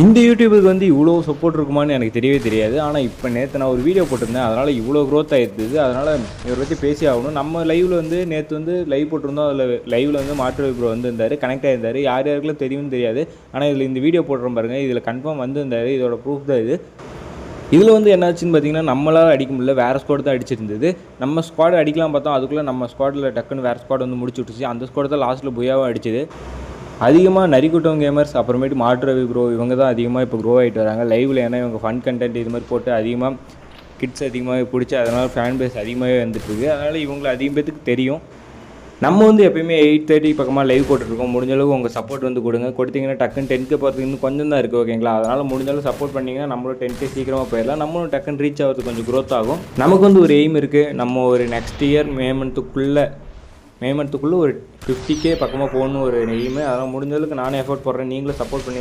இந்த யூடியூபுக்கு வந்து இவ்வளோ சப்போர்ட் இருக்குமான்னு எனக்கு தெரியவே தெரியாது. ஆனால் இப்போ நேற்று நான் ஒரு வீடியோ போட்டிருந்தேன். அதனால் இவ்வளோ க்ரோத் ஆகிருந்தது அதனால் இவரை பற்றி பேசி ஆகணும். நம்ம லைவில் வந்து நேற்று வந்து லைவ் போட்டிருந்தோம். அதில் லைவில் வந்து மாற்று ப்ரோ வந்திருந்தார். கனெக்ட் ஆகிருந்தார் யார் யாருக்கெல்லாம் தெரியும்னு தெரியாது. ஆனால் இதில் இந்த வீடியோ போடுறோம் பாருங்கள் இதில் கன்ஃபார்ம் வந்திருந்தார். இதோட ப்ரூஃப் தான் இது. இதில் வந்து என்னாச்சுன்னு பார்த்தீங்கன்னா நம்மளால் அடிக்க முடியல. வேறு ஸ்குவாட் தான் அடிச்சிருந்தது. நம்ம ஸ்குவாட் அடிக்கலாம் பார்த்தோம். அதுக்குள்ளே நம்ம ஸ்குவாடில் டக்குன்னு வேறு ஸ்குவாட் வந்து முடிச்சு விட்டுச்சு. அந்த ஸ்குவாட் தான் லாஸ்ட்டில் புயாவாக அடிச்சது. அதிகமாக நரிக்குட்டம் கேமர்ஸ் அப்புறமேட்டு மாற்று ப்ரோ இவங்க தான் அதிகமாக இப்போ க்ரோ ஆகிட்டு வராங்க. லைவில் ஏன்னா இவங்க ஃபன் கண்டென்ட் இது மாதிரி போட்டு அதிகமாக கிட்ஸ் அதிகமாகவே பிடிச்சி அதனால் ஃபேன் பேஸ் அதிகமாகவே வந்துட்டுருக்கு அதனால் இவங்களை அதிகம் பேத்துக்கு தெரியும். நம்ம வந்து எப்பயுமே எயிட் தேர்ட்டி பக்கமாக லைவ் போட்டுருக்கோம் முடிஞ்சளவு உங்கள் சப்போர்ட் வந்து கொடுங்க. கொடுத்தீங்கன்னா டக்குன்னு டென்க்கு போகிறதுக்கு இன்னும் கொஞ்சம் தான் இருக்குது ஓகேங்களா அதனால் முடிஞ்சளவு சப்போர்ட் பண்ணிங்கன்னா நம்மளும் டென்க்கு சீக்கிரமாக போயிடலாம். நம்மளும் டக்குன்னு ரீச் ஆகிறது கொஞ்சம் க்ரோத் ஆகும். நமக்கு வந்து ஒரு எய்ம் இருக்குது நம்ம ஒரு நெக்ஸ்ட் இயர் மே மந்த்துக்குள்ளே மே மந்த்துக்குள்ளே ஒரு ஃபிஃப்டி கே பக்கமாக போகணும் ஒரு எய்மு அதெல்லாம் முடிஞ்சளவுக்கு நானே எஃபோர்ட் போடுறேன். நீங்களும் சப்போர்ட் பண்ணி